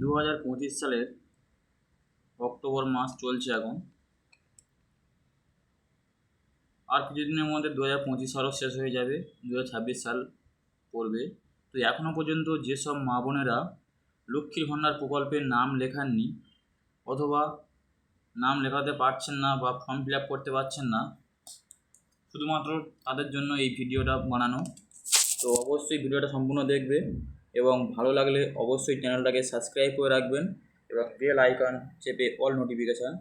দু হাজার পঁচিশ সালের অক্টোবর মাস চলছে এখন। আর কিছুদিনের মধ্যে দু হাজার পঁচিশ সালও শেষ হয়ে যাবে দু হাজার ছাব্বিশ সাল পড়বে। তো এখনও পর্যন্ত যেসব মা বোনেরা লক্ষ্মীর ভাণ্ডার প্রকল্পে নাম লেখাননি অথবা নাম লেখাতে পারছেন না বা ফর্ম ফিল আপ করতে পারছেন না, শুধুমাত্র তাদের জন্য এই ভিডিওটা বানানো। তো অবশ্যই ভিডিওটা সম্পূর্ণ দেখবে। এবং ভালো লাগলে অবশ্যই চ্যানেলটাকে সাবস্ক্রাইব করে রাখবেন এবং বেল আইকন চেপে অল নোটিফিকেশান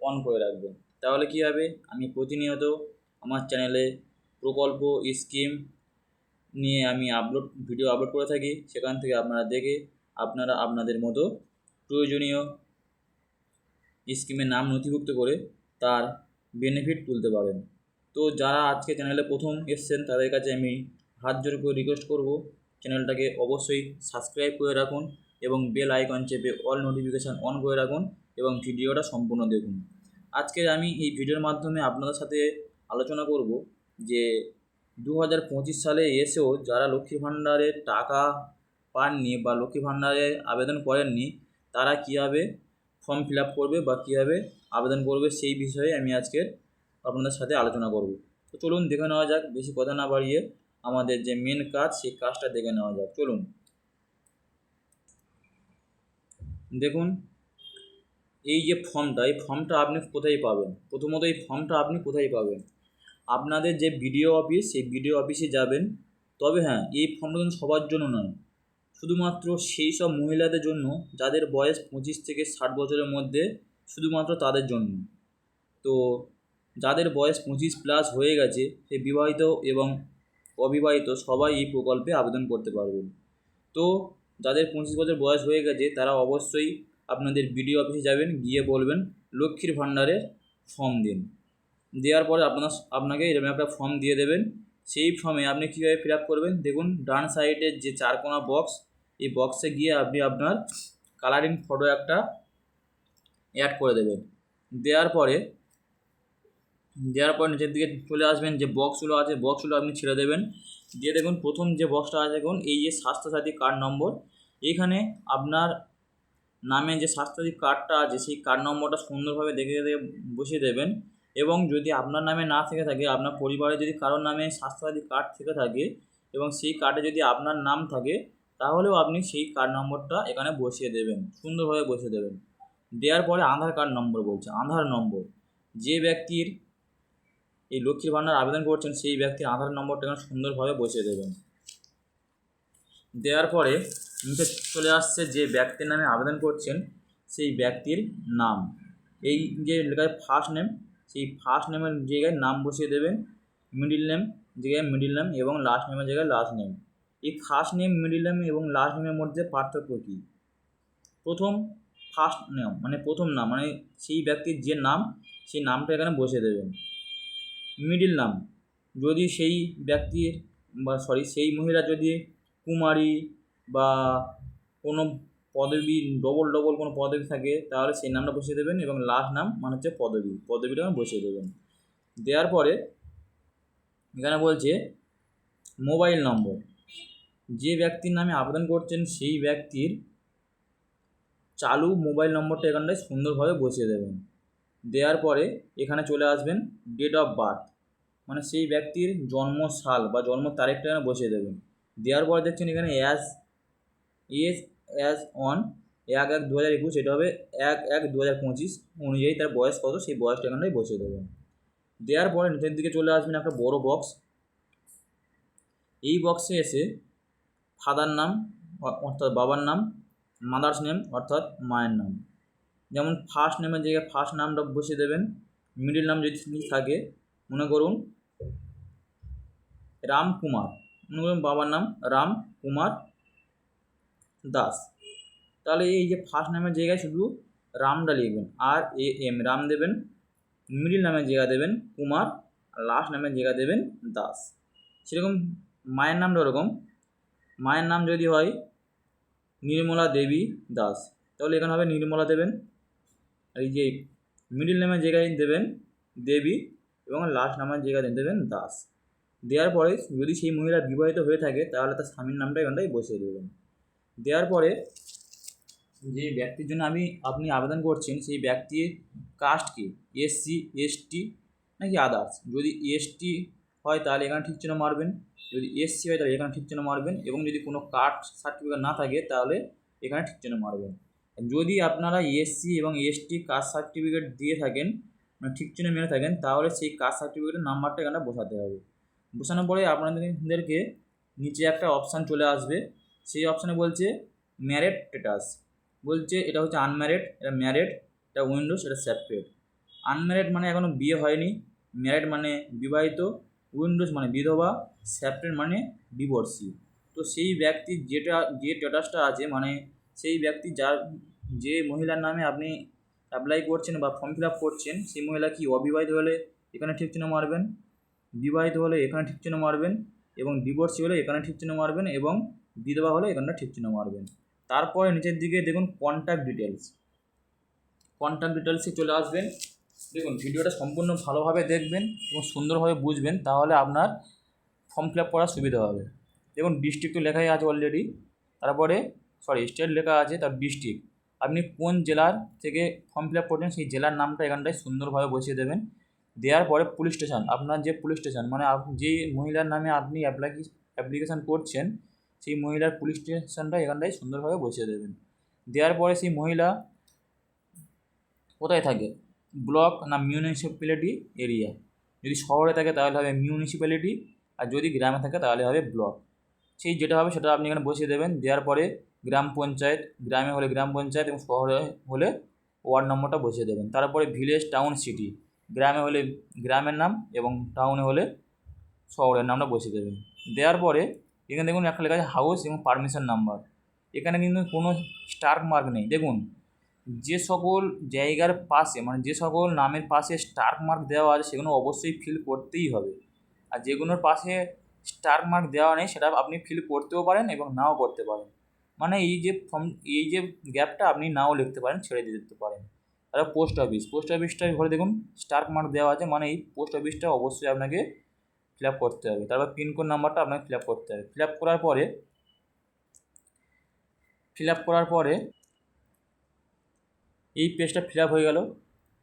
অন করে রাখবেন। তাহলে কী হবে? আমি প্রতিনিয়ত আমার চ্যানেলে প্রকল্প, স্কিম নিয়ে আমি আপলোড, ভিডিও আপলোড করে থাকি। সেখান থেকে আপনারা দেখে আপনারা আপনাদের মতো প্রয়োজনীয় স্কিমের নাম নথিভুক্ত করে তার বেনিফিট তুলতে পারেন। তো যারা আজকে চ্যানেলে প্রথম এসছেন, তাদের কাছে আমি হাত জোর করে রিকোয়েস্ট করব চ্যানেলটাকে অবশ্যই সাবস্ক্রাইব করে রাখুন এবং বেল আইকন চেপে অল নোটিফিকেশান অন করে রাখুন এবং ভিডিওটা সম্পূর্ণ দেখুন। আজকে আমি এই ভিডিওর মাধ্যমে আপনাদের সাথে আলোচনা করব যে দু হাজার পঁচিশ সালে এসেও যারা লক্ষ্মী ভাণ্ডারের টাকা পাননি বা লক্ষ্মী ভাণ্ডারে আবেদন করেননি, তারা কীভাবে ফর্ম ফিল আপ করবে বা কীভাবে আবেদন করবে সেই বিষয়ে আমি আজকের আপনাদের সাথে আলোচনা করব। তো চলুন দেখে নেওয়া যাক, বেশি কথা না বাড়িয়ে আমাদের যে মেন কাজ, সেই কাজটা দেখে নেওয়া যাক। চলুন। দেখুন, এই যে ফর্মটা, এই ফর্মটা আপনি কোথায় পাবেন? প্রথমত এই ফর্মটা আপনি কোথায় পাবেন? আপনাদের যে বিডিও অফিস সেই বিডিও অফিসে যাবেন। তবে হ্যাঁ এই ফর্মটা কিন্তু সবার জন্য নয়। শুধুমাত্র সেই সব মহিলাদের জন্য, যাদের বয়স পঁচিশ থেকে ষাট বছরের মধ্যে, শুধুমাত্র তাদের জন্য। তো, যাদের বয়স পঁচিশ প্লাস হয়ে গেছে, সে বিবাহিত এবং অবিবাহিত সবাই এই প্রকল্পে আবেদন করতে পারবেন। তো যাদের পঁচিশ বছর বয়স হয়ে গেছে, তারা অবশ্যই আপনাদের বিডিও অফিসে যাবেন, গিয়ে বলবেন, লক্ষ্মীর ভাণ্ডারের ফর্ম দিন। দেওয়ার পরে আপনার, আপনাকে এরকম একটা ফর্ম দিয়ে দেবেন। সেই ফর্মে আপনি কীভাবে ফিল আপ করবেন, দেখুন, ডান সাইডের যে চারকোনা বক্স, এই বক্সে গিয়ে আপনি আপনার কালারিং ফটো একটা অ্যাড করে দেবেন। দেওয়ার পরে দেওয়ার পর নিচের দিকে চলে আসবেন, যে বক্সগুলো আছে বক্সগুলো আপনি ছেড়ে দেবেন। দিয়ে দেখুন, প্রথম যে বক্সটা আছে, দেখুন, এই যে স্বাস্থ্যসাথী কার্ড নম্বর এখানে আপনার নামে যে স্বাস্থ্যসাথী কার্ডটা আছে, সেই কার্ড নম্বরটা সুন্দরভাবে দেখে দেখে বসিয়ে দেবেন। এবং যদি আপনার নামে না থেকে থাকে, আপনার পরিবারে যদি কারোর নামে স্বাস্থ্যসাথী কার্ড থেকে থাকে, এবং সেই কার্ডে যদি আপনার নাম থাকে, তাহলেও আপনি সেই কার্ড নম্বরটা এখানে বসিয়ে দেবেন, সুন্দরভাবে বসিয়ে দেবেন। দেওয়ার পরে আধার কার্ড নম্বর বলছে, আধার নম্বর যে ব্যক্তির এই লক্ষ্মীর ভাণ্ডার আবেদন করছেন সেই ব্যক্তির আধার নম্বরটা এখানে সুন্দরভাবে বসিয়ে দেবেন। দেওয়ার পরে নিচে চলে আসছে যে ব্যক্তির নামে আবেদন করছেন সেই ব্যক্তির নাম। এই যে লেখা ফার্স্ট নেম সেই ফার্স্ট নেমের জায়গায় নাম বসিয়ে দেবেন মিডিল নেম জায়গায় মিডিল নেম এবং লাস্ট নেমের জায়গায় লাস্ট নেম এই ফার্স্ট নেম মিডিল নেম এবং লাস্ট নেমের মধ্যে পার্থক্য কী? প্রথম ফার্স্ট নেম মানে প্রথম নাম মানে সেই ব্যক্তির যে নাম, সেই নামটা এখানে বসিয়ে দেবেন। মিডিল নাম যদি সেই ব্যক্তির বা সরি সেই মহিলা যদি কুমারী বা কোনো পদবী ডবল ডবল কোনো পদবী থাকে, তাহলে সেই নামটা বসিয়ে দেবেন এবং লাস্ট নাম মানে হচ্ছে পদবী। পদবীটা বসিয়ে দেবেন। দেওয়ার পরে এখানে বলছে মোবাইল নম্বর যে ব্যক্তির নামে আবেদন করছেন, সেই ব্যক্তির চালু মোবাইল নম্বরটা এখানটায় সুন্দরভাবে বসিয়ে দেবেন। দেওয়ার পরে এখানে চলে আসবেন ডেট অফ বার্থ মানে সেই ব্যক্তির জন্ম সাল বা জন্ম তারিখটা এখানে বসিয়ে দেবেন। দেওয়ার পরে দেখছেন এখানে অ্যাজ এজ অ্যাজ অন এক এক দু হাজার একুশ, এটা হবে এক এক দু হাজার পঁচিশ অনুযায়ী তার বয়স কত, সেই বয়সটা এখানটায় বসিয়ে দেবেন। দেওয়ার পরে নিচের দিকে চলে আসবেন একটা বড় বক্স এই বক্সে এসে ফাদার নাম অর্থাৎ বাবার নাম মাদার্স নেম অর্থাৎ মায়ের নাম। যেমন ফার্স্ট নেমের জায়গায় ফার্স্ট নামটা বসিয়ে দেবেন মিডিল নাম যদি থাকে, মনে করুন রাম কুমার, মনে করুন বাবার নাম রাম কুমার দাস। তাহলে এই যে ফার্স্ট নামের জায়গায় শুধু রামটা লিখবেন, আর এ এম, রাম দেবেন মিডিল নামের জায়গা দেবেন কুমার, আর লাস্ট নামের জায়গা দেবেন দাস। সেরকম মায়ের নামটা ওরকম। মায়ের নাম যদি হয়, নির্মলা দেবী দাস। তাহলে এখানে হবে নির্মলা দেবেন এই যে মিডিল নামের জায়গায় দেবেন দেবী এবং লাস্ট নামের জায়গায় দেবেন দাস। দেওয়ার পরে যদি সেই মহিলা বিবাহিত হয়ে থাকে, তাহলে তার স্বামীর নামটা এখানটায় বসিয়ে দেবেন। দেওয়ার পরে যে ব্যক্তির জন্য আমি, আপনি আবেদন করছেন, সেই ব্যক্তির কাস্ট কি? এসসি এসটি নাকি আদার্স যদি এসটি হয়, তাহলে এখানে ঠিক চিহ্ন মারবেন। যদি এসসি হয়, তাহলে এখানে ঠিক চিহ্ন মারবেন। এবং যদি কোনো কাস্ট সার্টিফিকেট না থাকে, তাহলে এখানে ঠিক চিহ্ন মারবেন। যদি আপনারা এসসি এবং এসটি কাস্ট সার্টিফিকেট দিয়ে থাকেন মানে ঠিক চিহ্ন মেরে থাকেন, তাহলে সেই কাস্ট সার্টিফিকেটের নাম্বারটা এখানে বসাতে হবে। বসানোর পরে আপনাদেরকে নিচে একটা অপশান চলে আসবে। সেই অপশানে বলছে ম্যারেড স্ট্যাটাস বলছে এটা হচ্ছে আনম্যারেড এটা ম্যারেড এটা উইন্ডোজ এটা সেপারেট আনম্যারেড মানে এখনও বিয়ে হয়নি। ম্যারেড মানে বিবাহিত উইন্ডোজ মানে বিধবা সেপারেট মানে ডিভোর্সি তো সেই ব্যক্তির যেটা, যে স্ট্যাটাসটা আছে মানে সেই ব্যক্তি যার, যে মহিলার নামে আপনি অ্যাপ্লাই করছেন বা ফর্ম ফিল আপ করছেন, সেই মহিলা কি অবিবাহিত হলে এখানে ঠিক চিহ্ন মারবেন? বিবাহিত হলে এখানে ঠিক চিহ্ন মারবেন এবং ডিভোর্সি হলে এখানে ঠিক চিহ্ন মারবেন এবং বিধবা হলে এখানটা ঠিক চিহ্ন মারবেন। তারপরে নিচের দিকে দেখুন কন্ট্যাক্ট ডিটেলস কন্ট্যাক্ট ডিটেলসে চলে আসবেন। দেখুন ভিডিওটা সম্পূর্ণ ভালোভাবে দেখবেন এবং সুন্দরভাবে বুঝবেন, তাহলে আপনার ফর্ম ফিল আপ করার সুবিধা হবে। দেখুন ডিস্ট্রিক্ট লেখাই আছে অলরেডি তারপরে সরি স্টেট লেখা আছে তার ডিস্ট্রিক্ট আপনি কোন জেলার থেকে ফর্ম ফিল আপ করছেন, সেই জেলার নামটা এখানটায় সুন্দরভাবে বসিয়ে দেবেন। দেওয়ার পরে পুলিশ স্টেশন আপনার যে পুলিশ স্টেশন মানে আপ- যে মহিলার নামে আপনি অ্যাপ্লাই অ্যাপ্লিকেশান করছেন, সেই মহিলার পুলিশ স্টেশনটা এখানটায় সুন্দরভাবে বসিয়ে দেবেন। দেওয়ার পরে সেই মহিলা কোথায় থাকে? ব্লক না মিউনিসিপ্যালিটি এরিয়া যদি শহরে থাকে তাহলে হবে মিউনিসিপ্যালিটি আর যদি গ্রামে থাকে তাহলে হবে ব্লক। সেই যেটা হবে সেটা আপনি এখানে বসিয়ে দেবেন। দেওয়ার পরে গ্রাম পঞ্চায়েত, গ্রামে হলে গ্রাম পঞ্চায়েত এবং শহরে হলে ওয়ার্ড নম্বরটা বসিয়ে দেবেন। তারপরে ভিলেজ টাউন সিটি, গ্রামে হলে গ্রামের নাম এবং টাউনে হলে শহরের নামটা বসিয়ে দেবেন। দেওয়ার পরে এখানে দেখুন একটা লেখা আছে হাউস এবং পারমিশন নাম্বার এখানে কিন্তু কোনো স্টার্ক মার্ক নেই। দেখুন, যে সকল জায়গার পাশে মানে যে সকল নামের পাশে স্টার্ক মার্ক দেওয়া আছে, সেগুলো অবশ্যই ফিল করতেই হবে। আর যেগুলোর পাশে স্টার মার্ক দেওয়া নেই, সেটা আপনি ফিল করতেও পারেন এবং নাও করতে পারেন। মানে এই যে ফর্ম এই যে গ্যাপটা আপনি নাও লিখতে পারেন, ছেড়ে দিয়ে দিতে পারেন। তারপর পোস্ট অফিস পোস্ট অফিসটা ঘরে দেখুন স্টার মার্ক দেওয়া আছে মানে এই পোস্ট অফিসটা অবশ্যই আপনাকে ফিল আপ করতে হবে। তারপর পিনকোড নাম্বারটা আপনাকে ফিল আপ করতে হবে। ফিল আপ করার পরে ফিল আপ করার পরে, এই পেজটা ফিল আপ হয়ে গেল।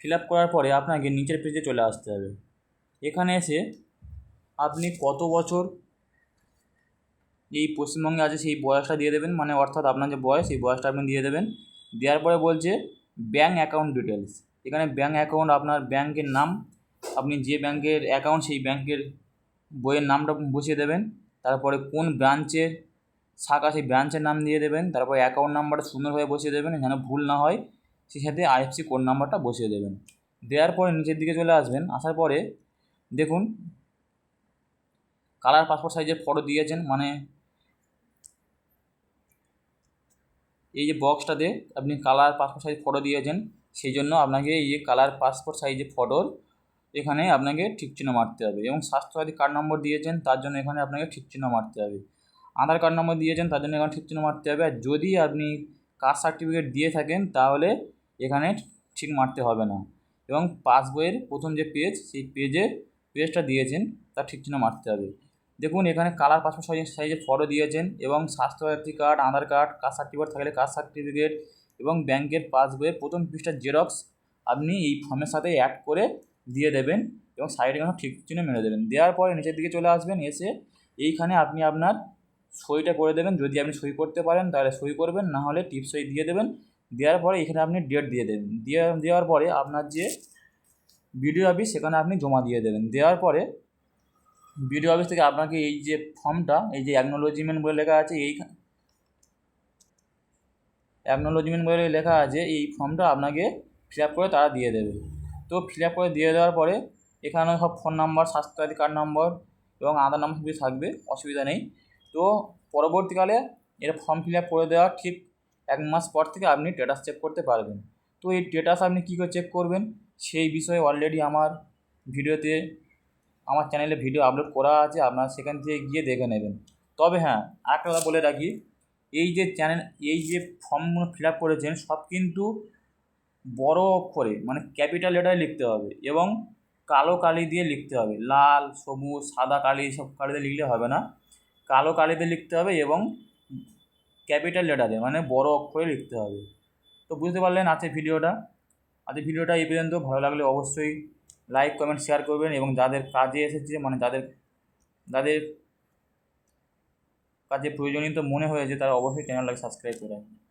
ফিল আপ করার পরে আপনাকে নিচের পেজে চলে আসতে হবে। এখানে এসে আপনি কত বছর এই পশ্চিমবঙ্গে আছে সেই বয়সটা দিয়ে দেবেন মানে অর্থাৎ আপনার যে বয়স, সেই বয়সটা আপনি দিয়ে দেবেন। দেওয়ার পরে বলছে ব্যাঙ্ক অ্যাকাউন্ট ডিটেলস এখানে ব্যাঙ্ক অ্যাকাউন্ট আপনার ব্যাংকের নাম, আপনি যে ব্যাংকের অ্যাকাউন্ট সেই ব্যাংকের বইয়ের নামটা বসিয়ে দেবেন। তারপরে কোন ব্রাঞ্চের শাখা, সেই ব্রাঞ্চের নাম দিয়ে দেবেন। তারপরে অ্যাকাউন্ট নাম্বারটা সুন্দরভাবে বসিয়ে দেবেন, যেন ভুল না হয়, সেই সাথে আইএফসি কোড নাম্বারটা বসিয়ে দেবেন। দেওয়ার পরে নিচের দিকে চলে আসবেন, আসার পরে দেখুন কালার পাসপোর্ট সাইজের ফটো দিয়েছেন মানে এই যে বক্সটাতে আপনি কালার পাসপোর্ট সাইজ ফটো দিয়েছেন, সেই জন্য আপনাকে এই যে কালার পাসপোর্ট সাইজের ফটোর এখানে আপনাকে ঠিক চিহ্ন মারতে হবে এবং স্বাস্থ্যসাথী কার্ড নম্বর দিয়েছেন, তার জন্য এখানে আপনাকে ঠিক চিহ্ন মারতে হবে। আধার কার্ড নম্বর দিয়েছেন, তার জন্য এখানে ঠিক চিহ্ন মারতে হবে আর যদি আপনি কাস্ট সার্টিফিকেট দিয়ে থাকেন, তাহলে এখানে ঠিক মারতে হবে না। এবং পাসবইয়ের প্রথম যে পেজ সেই পেজে পেজটা দিয়েছেন, তার ঠিক চিহ্ন মারতে হবে। দেখুন, এখানে কালার পাসপোর্ট সাইজ সাইজের ফটো দিয়েছেন এবং Swasthya Sathi card Aadhaar card caste certificate থাকলে কাস্ট সার্টিফিকেট এবং ব্যাংকের পাসবইয়ের প্রথম পৃষ্ঠার জেরক্স আপনি এই ফর্মের সাথে অ্যাড করে দিয়ে দেবেন এবং সাইডে কোনো ঠিক চিহ্ন মেরে দেবেন। দেওয়ার পরে নিচের দিকে চলে আসবেন, এসে এইখানে আপনি আপনার সইটা করে দেবেন। যদি আপনি সই করতে পারেন, তাহলে সই করবেন, না হলে টিপ সই দিয়ে দেবেন। দেওয়ার পরে এখানে আপনি ডেট দিয়ে দেবেন। দেওয়ার পরে আপনার যে বিডিও অফিস সেখানে আপনি জমা দিয়ে দেবেন। দেওয়ার পরে বিডিও অফিস থেকে আপনাকে এই যে ফর্মটা, এই যে অ্যাকনোলজিমেন্ট বলে লেখা আছে, এই অ্যাকনোলজিমেন্ট বলে লেখা আছে, এই ফর্মটা আপনাকে ফিল আপ করে তারা দিয়ে দেবে। তো ফিল আপ করে দিয়ে দেওয়ার পরে এখানে সব phone number Swasthya Sathi card number এবং আধার নাম্বার সবই থাকবে, অসুবিধা নেই। তো পরবর্তীকালে এর ফর্ম ফিল আপ করে দেওয়ার ঠিক এক মাস পর থেকে আপনি স্ট্যাটাস চেক করতে পারবেন। তো এই স্ট্যাটাস আপনি কী করে চেক করবেন? সেই বিষয়ে অলরেডি আমার ভিডিওতে আমার চ্যানেলে ভিডিও আপলোড করা আছে, আপনারা সেখান থেকে গিয়ে দেখে নেবেন। তবে হ্যাঁ আরেকটা কথা বলে রাখি, এই যে চ্যানেল এই যে ফর্মগুলো ফিল আপ করেছেন, সব কিন্তু বড় অক্ষরে মানে ক্যাপিটাল লেটারে লিখতে হবে এবং কালো কালি দিয়ে লিখতে হবে। লাল, সবুজ, সাদা কালি সব কালিতে লিখলে হবে না। কালো কালিতে লিখতে হবে এবং ক্যাপিটাল লেটারে মানে বড় অক্ষরে লিখতে হবে। তো বুঝতে পারলেন আজকের ভিডিওটা আজকের ভিডিওটা এই পর্যন্ত। ভালো লাগলে অবশ্যই লাইক কমেন্ট শেয়ার করবেন এবং যাদের কাজে এসেছে মানে যাদের যাদের কাজে প্রয়োজনীয় মনে হয়েছে, তারা অবশ্যই চ্যানেলটাকে সাবস্ক্রাইব করে রাখবেন।